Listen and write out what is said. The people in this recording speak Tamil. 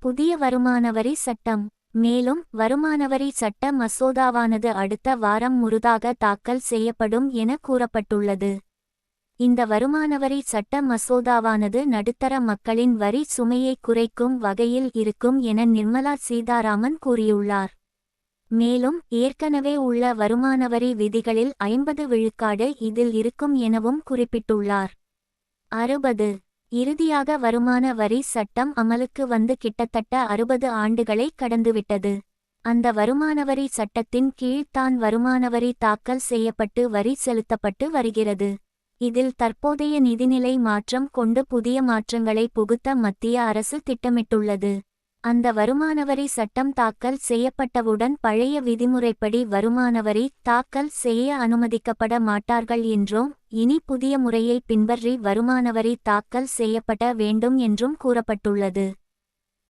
புதிய வருமானவரி சட்டம். மேலும் வருமானவரி சட்ட மசோதாவானது அடுத்த வாரம் முழுதாக தாக்கல் செய்யப்படும் என கூறப்பட்டுள்ளது. இந்த வருமானவரி சட்ட மசோதாவானது நடுத்தர மக்களின் வரி சுமையை குறைக்கும் வகையில் இருக்கும் என நிர்மலா சீதாராமன் கூறியுள்ளார். மேலும் ஏற்கனவே உள்ள வருமானவரி விதிகளில் ஐம்பது விழுக்காடு இதில் இருக்கும் எனவும் குறிப்பிட்டுள்ளார். அறுபது இறுதியாக வருமான வரி சட்டம் அமலுக்கு வந்து கிட்டத்தட்ட அறுபது ஆண்டுகளை கடந்துவிட்டது. அந்த வருமானவரி சட்டத்தின் கீழ் தான் வருமானவரி தாக்கல் செய்யப்பட்டு வரி செலுத்தப்பட்டு வருகிறது. இதில் தற்போதைய நிதிநிலை மாற்றம் கொண்டு புதிய மாற்றங்களை புகுத்த மத்திய அரசு திட்டமிட்டுள்ளது. அந்த வருமானவரி சட்டம் தாக்கல் செய்யப்பட்டவுடன் பழைய விதிமுறைப்படி வருமானவரி தாக்கல் செய்ய அனுமதிக்கப்பட மாட்டார்கள் என்றும் இனி புதிய முறையை பின்பற்றி வருமானவரி தாக்கல் செய்யப்பட வேண்டும் என்றும் கூறப்பட்டுள்ளது.